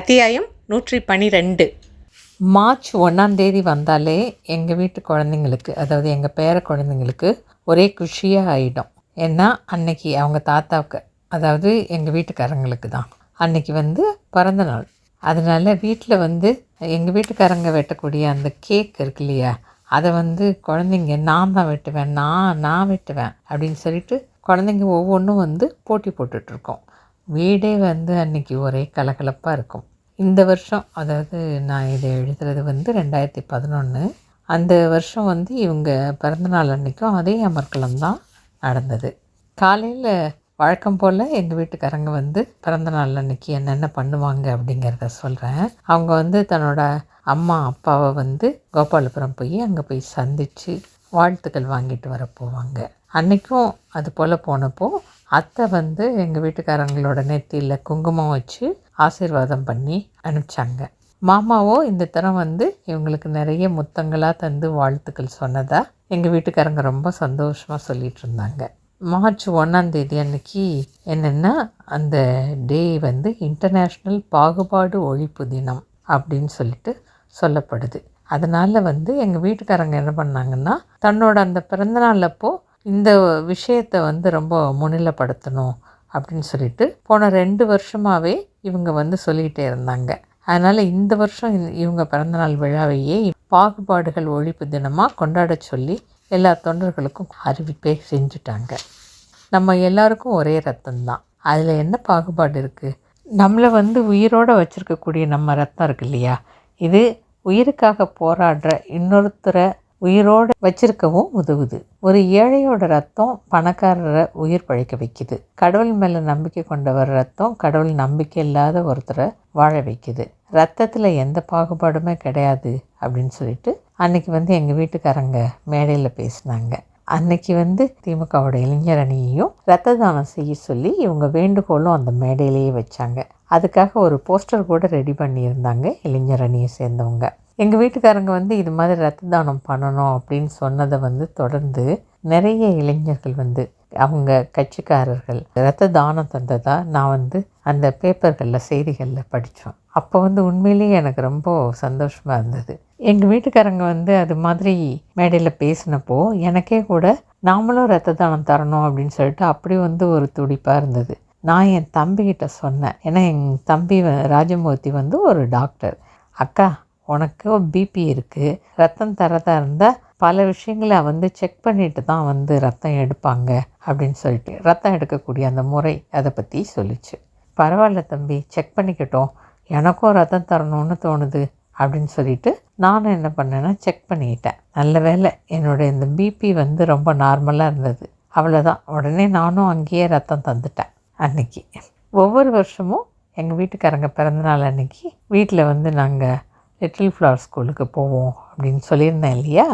அத்தியாயம் நூற்றி பனிரெண்டு மார்ச் ஒன்றாந்தேதி வந்தாலே எங்கள் வீட்டு குழந்தைங்களுக்கு அதாவது எங்கள் பேர குழந்தைங்களுக்கு ஒரே குஷியாக ஆகிடும் ஏன்னா அன்னைக்கு அவங்க தாத்தாவுக்கு அதாவது எங்கள் வீட்டுக்காரங்களுக்கு தான். அன்னைக்கு வந்து பிறந்த நாள். அதனால் வீட்டில் வந்து எங்கள் வீட்டுக்காரங்க வெட்டக்கூடிய அந்த கேக் இருக்கு இல்லையா அதை வந்து குழந்தைங்க நான் தான் வெட்டுவேன் நான் நான் வெட்டுவேன் அப்படின்னு சொல்லிட்டு குழந்தைங்க ஒவ்வொன்றும் வந்து போட்டி போட்டுட்ருக்கோம் வீடே வந்து அன்றைக்கி ஒரே கலகலப்பாக இருக்கும். இந்த வருஷம் அதாவது நான் இதை எழுதுறது வந்து ரெண்டாயிரத்தி பதினொன்று அந்த வருஷம் வந்து இவங்க பிறந்தநாள் அன்றைக்கும் அதே அமர்க்கலம் தான் நடந்தது. காலையில் வழக்கம் போல் எங்கள் வீட்டுக்காரங்க வந்து பிறந்தநாள் அன்னைக்கு என்னென்ன பண்ணுவாங்க அப்படிங்கிறத சொல்கிறேன் அவங்க வந்து தன்னோட அம்மா அப்பாவை வந்து கோபாலபுரம் போய் அங்கே போய் சந்தித்து வாழ்த்துக்கள் வாங்கிட்டு வர போவாங்க. அன்றைக்கும் அது போல் போனப்போ அத்தை வந்து எங்கள் வீட்டுக்காரங்களோட நெத்தியில் குங்குமம் வச்சு ஆசீர்வாதம் பண்ணி அனுப்பிச்சாங்க. மாமாவோ இந்த தரம் வந்து இவங்களுக்கு நிறைய முத்தங்களாக தந்து வாழ்த்துக்கள் சொன்னதா எங்கள் வீட்டுக்காரங்க ரொம்ப சந்தோஷமாக சொல்லிகிட்டு இருந்தாங்க. மார்ச் ஒன்றாந்தேதி அன்னைக்கு என்னென்னா அந்த டே வந்து இன்டர்நேஷ்னல் பாகுபாடு ஒழிப்பு தினம் அப்படின்னு சொல்லிட்டு சொல்லப்படுது. அதனால் வந்து எங்கள் வீட்டுக்காரங்க என்ன பண்ணாங்கன்னா தன்னோட அந்த பிறந்தநாள் அப்போது இந்த விஷயத்தை வந்து ரொம்ப முன்னிலைப்படுத்தணும் அப்படின்னு சொல்லிட்டு போன ரெண்டு வருஷமாகவே இவங்க வந்து சொல்லிகிட்டே இருந்தாங்க. அதனால் இந்த வருஷம் இவங்க பிறந்தநாள் விழாவையே பாகுபாடுகள் ஒழிப்பு தினமாக கொண்டாட சொல்லி எல்லா தொண்டர்களுக்கும் அறிவிப்பே செஞ்சுட்டாங்க. நம்ம எல்லாருக்கும் ஒரே ரத்தம்தான் அதில் என்ன பாகுபாடு இருக்குது நம்மளை வந்து உயிரோடு வச்சுருக்கக்கூடிய நம்ம ரத்தம் இருக்கு இல்லையா? இது உயிருக்காக போராடுற இன்னொருத்தரை உயிரோடு வச்சிருக்கவும் உதவுது. ஒரு ஏழையோட ரத்தம் பணக்காரரை உயிர் பழைக்க வைக்குது. கடவுள் மேலே நம்பிக்கை கொண்டவர் ரத்தம் கடவுள் நம்பிக்கை இல்லாத ஒருத்தரை வாழ வைக்குது. ரத்தத்தில் எந்த பாகுபாடுமே கிடையாது அப்படின்னு சொல்லிட்டு அன்னைக்கு வந்து எங்கள் வீட்டுக்காரங்க மேடையில் பேசினாங்க. அன்னைக்கு வந்து திமுகவோட இளைஞர் அணியையும் ரத்த தானம் செய்ய சொல்லி இவங்க வேண்டுகோளும் அந்த மேடையிலேயே வச்சாங்க. அதுக்காக ஒரு போஸ்டர் கூட ரெடி பண்ணியிருந்தாங்க இளைஞர் அணியை சேர்ந்தவங்க. எங்கள் வீட்டுக்காரங்க வந்து இது மாதிரி ரத்த தானம் பண்ணணும் அப்படின்னு சொன்னதை வந்து தொடர்ந்து நிறைய இளைஞர்கள் வந்து அவங்க கட்சிக்காரர்கள் ரத்த தானம் தந்ததாக நான் வந்து அந்த பேப்பர்களில் செய்திகளில் படித்தோம் அப்போ வந்து உண்மையிலேயே எனக்கு ரொம்ப சந்தோஷமாக இருந்தது. எங்கள் வீட்டுக்காரங்க வந்து அது மாதிரி மேடையில் பேசினப்போ எனக்கே கூட நாமளும் ரத்த தானம் தரணும் அப்படின்னு சொல்லிட்டு அப்படி வந்து ஒரு துடிப்பாக இருந்தது. நான் என் தம்பிக்கிட்ட சொன்னேன். ஏன்னா என் தம்பி ராஜமூர்த்தி வந்து ஒரு டாக்டர். அக்கா உனக்கு பிபி இருக்குது ரத்தம் தரதா இருந்தால் பல விஷயங்களை வந்து செக் பண்ணிட்டு தான் வந்து ரத்தம் எடுப்பாங்க. அப்படின்னு சொல்லிட்டு ரத்தம் எடுக்கக்கூடிய அந்த முறை அதை பற்றி சொல்லிச்சு. பரவாயில்ல தம்பி செக் பண்ணிக்கிட்டோம். எனக்கும் ரத்தம் தரணும்னு தோணுது அப்படின்னு சொல்லிட்டு நானும் என்ன பண்ணேன்னா செக் பண்ணிக்கிட்டேன். நல்ல வேலை என்னுடைய இந்த பிபி வந்து ரொம்ப நார்மலாக இருந்தது. அவ்வளோதான் உடனே நானும் அங்கேயே ரத்தம் தந்துட்டேன் அன்னைக்கு. ஒவ்வொரு வருஷமும் எங்கள் வீட்டுக்காரங்க பிறந்தநாள் அன்னைக்கு வீட்டில் வந்து நாங்கள் லிட்டில் ஃப்ளவர் ஸ்கூலுக்கு போவோம் அப்படின்னு சொல்லியிருந்தேன் இல்லையா?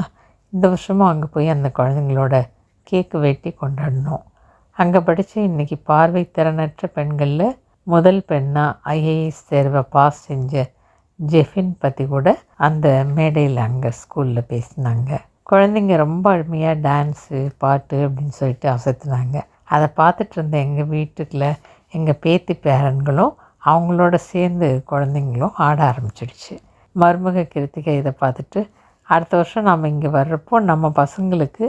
இந்த வருஷமும் அங்கே போய் அந்த குழந்தைங்களோட கேக்கு வெட்டி கொண்டாடினோம் அங்கே படித்து இன்றைக்கி பார்வை திறனற்ற பெண்களில் முதல் பெண்ணாக ஐஏஎஸ் தேர்வை பாஸ் செஞ்ச ஜெஃபின் பற்றி கூட அந்த மேடையில் அங்கே ஸ்கூலில் பேசினாங்க. குழந்தைங்க ரொம்ப அருமையாக டான்ஸு பாட்டு அப்படின்னு சொல்லிட்டு அசத்துனாங்க. அதை பார்த்துட்டு இருந்த எங்கள் வீட்டுக்குள்ள எங்கள் பேத்தி பேரன்களும் அவங்களோட சேர்ந்து குழந்தைங்களும் ஆட ஆரம்பிச்சிடுச்சு. மருமக கிருத்திகை இதை பார்த்துட்டு அடுத்த வருஷம் நாம் இங்கே வர்றப்போ நம்ம பசங்களுக்கு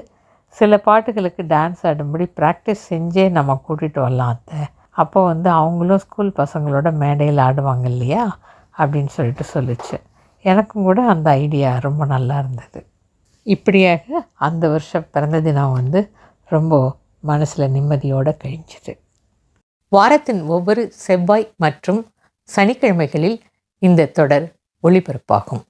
சில பாட்டுகளுக்கு டான்ஸ் ஆடும்படி ப்ராக்டிஸ் செஞ்சே நம்ம கூட்டிகிட்டு வரலாம் அத்தை. அப்போ வந்து அவங்களும் ஸ்கூல் பசங்களோட மேடையில் ஆடுவாங்க இல்லையா? அப்படின்னு சொல்லிட்டு சொல்லிச்சு. எனக்கும் கூட அந்த ஐடியா ரொம்ப நல்லா இருந்தது. இப்படியாக அந்த வருஷம் பிறந்த தினம் வந்து ரொம்ப மனசில் நிம்மதியோடு கழிஞ்சிது. வாரத்தின் ஒவ்வொரு செவ்வாய் மற்றும் சனிக்கிழமைகளில் இந்த தொடர் ஒளிபரப்பாகும்.